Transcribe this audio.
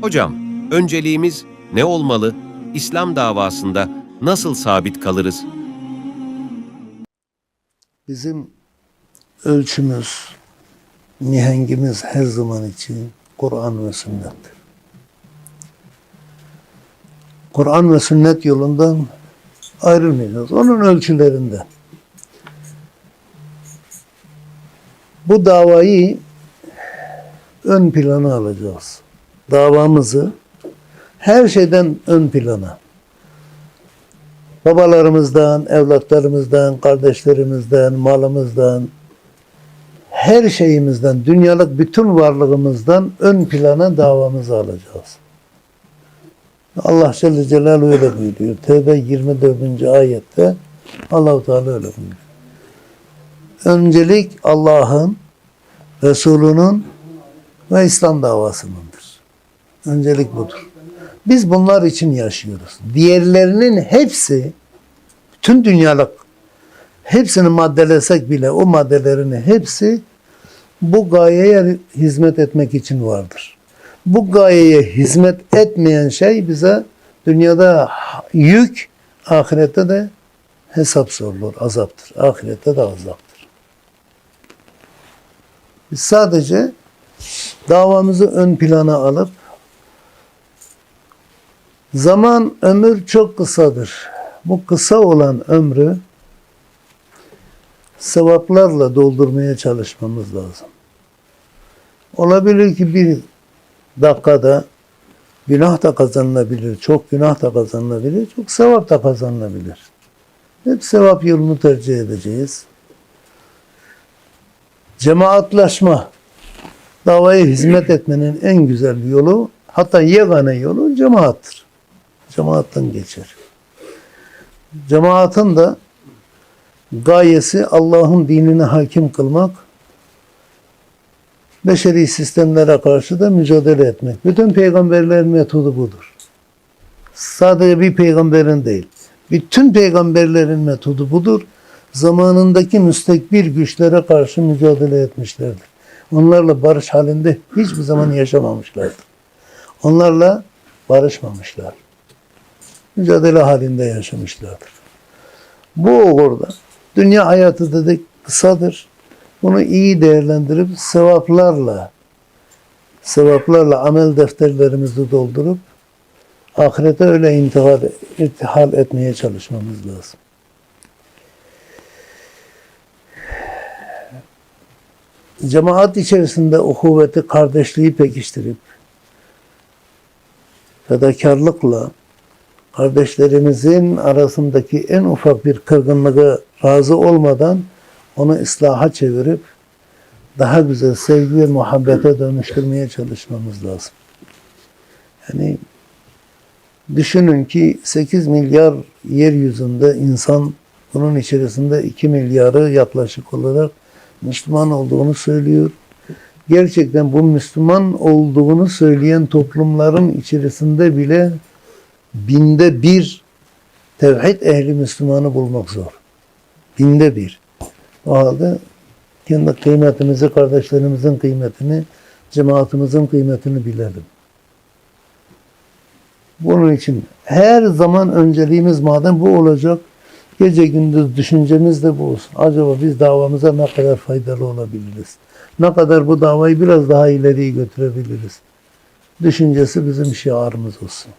Hocam, önceliğimiz ne olmalı? İslam davasında nasıl sabit kalırız? Bizim ölçümüz, nihengimiz her zaman için Kur'an ve sünnettir. Kur'an ve sünnet yolundan ayrılmayacağız. Onun ölçülerinden. Bu davayı ön plana alacağız. Davamızı her şeyden ön plana babalarımızdan, evlatlarımızdan, kardeşlerimizden, malımızdan, her şeyimizden, dünyalık bütün varlığımızdan ön plana davamızı alacağız. Allah Celle Celaluhu öyle buyuruyor. Tevbe 24. ayette Allahu Teala öyle buyuruyor. Öncelik Allah'ın, Resulünün ve İslam davasınındır. Öncelik budur. Biz bunlar için yaşıyoruz. Diğerlerinin hepsi, bütün dünyalık, hepsini maddelesek bile o maddelerin hepsi bu gayeye hizmet etmek için vardır. Bu gayeye hizmet etmeyen şey bize dünyada yük, ahirette de hesap sorulur, azaptır. Ahirette de azaptır. Biz sadece davamızı ön plana alıp Zaman, ömür çok kısadır. Bu kısa olan ömrü sevaplarla doldurmaya çalışmamız lazım. Olabilir ki bir dakikada günah da kazanılabilir, çok günah da kazanılabilir, çok sevap da kazanılabilir. Hep sevap yolunu tercih edeceğiz. Cemaatlaşma, davaya hizmet etmenin en güzel yolu, hatta yegane yolu cemaattır cemaatten geçer. Cemaatin de gayesi Allah'ın dinini hakim kılmak, beşeri sistemlere karşı da mücadele etmek. Bütün peygamberlerin metodu budur. Sadece bir peygamberin değil. Bütün peygamberlerin metodu budur. Zamanındaki müstekbir güçlere karşı mücadele etmişlerdir. Onlarla barış halinde hiçbir zaman yaşamamışlardır. Onlarla barışmamışlar mücadele halinde yaşamışlardır. Bu uğurda dünya hayatı dedik kısadır. Bunu iyi değerlendirip sevaplarla sevaplarla amel defterlerimizi doldurup ahirete öyle intihal, irtihal etmeye çalışmamız lazım. Cemaat içerisinde uhuvveti, kardeşliği pekiştirip fedakarlıkla kardeşlerimizin arasındaki en ufak bir kırgınlığı razı olmadan onu ıslaha çevirip daha güzel sevgi ve muhabbete dönüştürmeye çalışmamız lazım. Yani düşünün ki 8 milyar yeryüzünde insan bunun içerisinde 2 milyarı yaklaşık olarak Müslüman olduğunu söylüyor. Gerçekten bu Müslüman olduğunu söyleyen toplumların içerisinde bile binde bir tevhid ehli Müslümanı bulmak zor. Binde bir. O halde kendi kıymetimizi, kardeşlerimizin kıymetini, cemaatimizin kıymetini bilelim. Bunun için her zaman önceliğimiz madem bu olacak, gece gündüz düşüncemiz de bu olsun. Acaba biz davamıza ne kadar faydalı olabiliriz? Ne kadar bu davayı biraz daha ileriye götürebiliriz? Düşüncesi bizim şiarımız olsun.